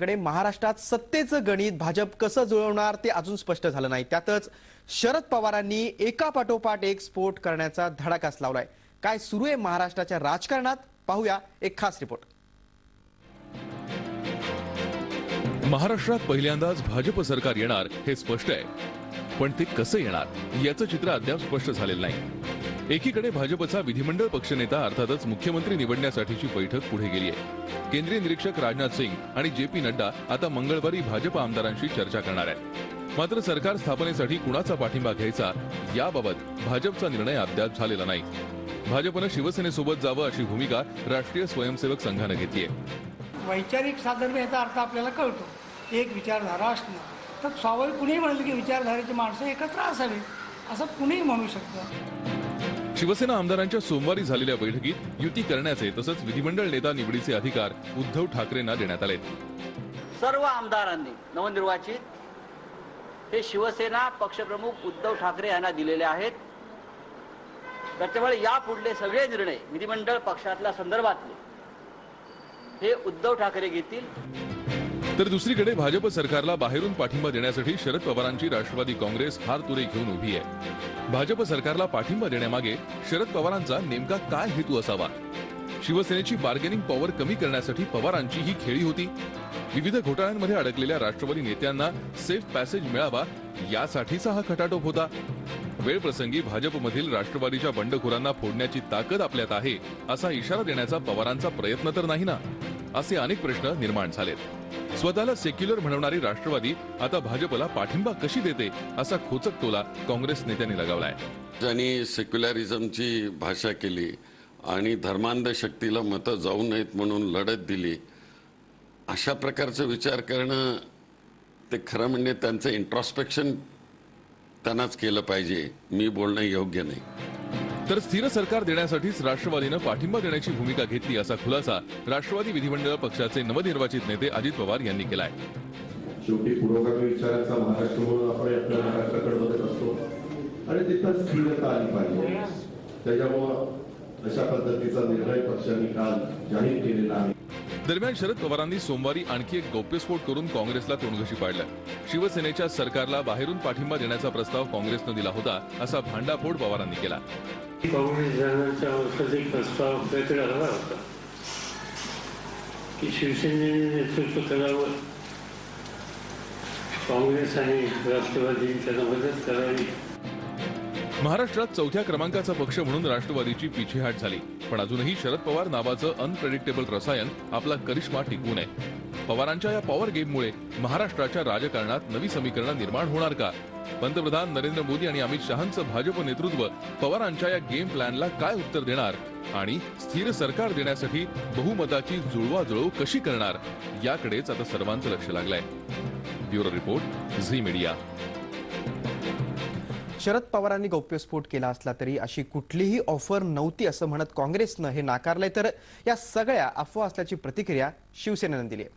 कडे महाराष्ट्रात सत्तेचं गणित भाजप कसं जुळवणार ते अजून स्पष्ट झालं नाही. त्यातच शरद पवारांनी एका पाठोपाठ एक स्फोट करण्याचा धडाकाच लावलाय. काय सुरू आहे महाराष्ट्राच्या राजकारणात? पाहूया एक खास रिपोर्ट. महाराष्ट्रात पहिल्यांदाच भाजप सरकार येणार हे स्पष्ट आहे. पण ते कसं येणार? याचं चित्र अद्याप स्पष्ट झालेलं नाही. एकीकडे भाजपचा विधिमंडळ पक्षनेता अर्थातच मुख्यमंत्री निवडण्यासाठीची बैठक पुढे गेली आहे. केंद्रीय निरीक्षक राजनाथ सिंग आणि जे पी नड्डा आता मंगळवारी भाजप आमदारांशी चर्चा करणार आहेत. मात्र सरकार स्थापनेसाठी कुणाचा पाठिंबा घ्यायचा याबाबत भाजपचा निर्णय अद्याप झालेला नाही. भाजपनं शिवसेनेसोबत जावं अशी भूमिका राष्ट्रीय स्वयंसेवक संघानं घेतली आहे. वैचारिक साधर्म्य याचा अर्थ आपल्याला कळतो. एक विचारधारा असणं. तर स्वाभाविक कुणीही म्हणलं की विचारधारेची माणसं एकत्र असावीत. असं कुणीही म्हणू शकतं. शिवसेना आमदारांच्या सोमवारी झालेल्या बैठकीत युती करण्याचे तसंच विधिमंडळ नेता निवडीचे अधिकार उद्धव ठाकरेंना देण्यात आले सर्व आमदारांनी नवनिर्वाचित हे शिवसेना पक्षप्रमुख उद्धव ठाकरे यांना दिलेले आहेत. त्याच्यामुळे यापुढले सगळे निर्णय विधिमंडळ पक्षातल्या संदर्भातले हे उद्धव ठाकरे घेतील. तर दुसरीकडे भाजप सरकारला बाहेरून पाठिंबा देण्यासाठी शरद पवारांची राष्ट्रवादी काँग्रेस हार तुरे घेऊन उभी आहे. भाजप सरकारला पाठिंबा देण्यामागे शरद पवारांचा नेमका काय हेतू असावा? शिवसेनेची बार्गेनिंग पॉवर कमी करण्यासाठी पवारांची ही खेळी होती. विविध घोटाळ्यांमध्ये अडकलेल्या राष्ट्रवादी नेत्यांना सेफ पॅसेज मिळावा यासाठीचा हा खटाटोप होता. वेळप्रसंगी भाजपमधील राष्ट्रवादीच्या बंडखोरांना फोडण्याची ताकद आपल्यात आहे असा इशारा देण्याचा पवारांचा प्रयत्न तर नाही ना? असे अनेक प्रश्न निर्माण झालेत. स्वतःला सेक्युलर म्हणवणारी राष्ट्रवादी आता भाजपला पाठिंबा कशी देते असा खोचक टोला काँग्रेस नेत्यांनी लगावलाय. ज्यांनी सेक्युलरिझमची भाषा केली आणि धर्मांध शक्तीला मतं जाऊ नयेत म्हणून लढत दिली अशा प्रकारचं विचार करणं ते खरं म्हणजे त्यांचं इंट्रॉस्पेक्शन त्यांनाच केलं पाहिजे. मी बोलणं योग्य नाही. तर स्थिर सरकार देण्यासाठीच राष्ट्रवादीनं पाठिंबा देण्याची भूमिका घेतली असा खुलासा राष्ट्रवादी विधिमंडळ पक्षाचे नवनिर्वाचित नेते अजित पवार यांनी केलाय. शेवटी पुरोगामी विचारांचा महाराष्ट्र म्हणून आपण आपल्या महाराष्ट्राकडे बघत असतो. आणि तिथं स्थिरता आली पाहिजे. त्याच्यामुळं अशा पद्धतीचा निर्णय पक्षाने काल जाहीर केलेला आहे. दरम्यान शरद पवारांनी सोमवारी आणखी एक गौप्यस्फोट करून काँग्रेसला तोंडघशी पाडलं. शिवसेनेच्या सरकारला बाहेरून पाठिंबा देण्याचा प्रस्ताव काँग्रेसनं दिला होता असा भांडाफोड पवारांनी केला. काँग्रेस जणांच्या वरचाच एक प्रस्ताव आपल्याकडे आला होता की शिवसेनेने नेतृत्व करावं. काँग्रेस आणि राष्ट्रवादी त्यांना मदत करावी. महाराष्ट्रात चौथ्या क्रमांकाचा पक्ष म्हणून राष्ट्रवादीची पिछेहाट झाली. पण अजूनही शरद पवार नावाचं अनप्रेडिक्टेबल रसायन आपला करिश्मा टिकवून आहे पवारांच्या या पॉवर गेममुळे महाराष्ट्राच्या राजकारणात नवी समीकरणं निर्माण होणार का? पंतप्रधान नरेंद्र मोदी आणि अमित शहांचं भाजप नेतृत्व पवारांच्या या गेम प्लॅनला काय उत्तर देणार? आणि स्थिर सरकार देण्यासाठी बहुमताची जुळवाजुळव कशी करणार? याकडेच आता सर्वांचं लक्ष लागलंय. Bureau report Zee media. Sharad पवारांनी गौप्यस्फोट केला असला तरी अशी कुठलीही ऑफर नव्हती असं म्हणत काँग्रेसनं हे नाकारलंय. तर या सगळ्या अफवा असल्याची प्रतिक्रिया शिवसेनेनं दिली आहे.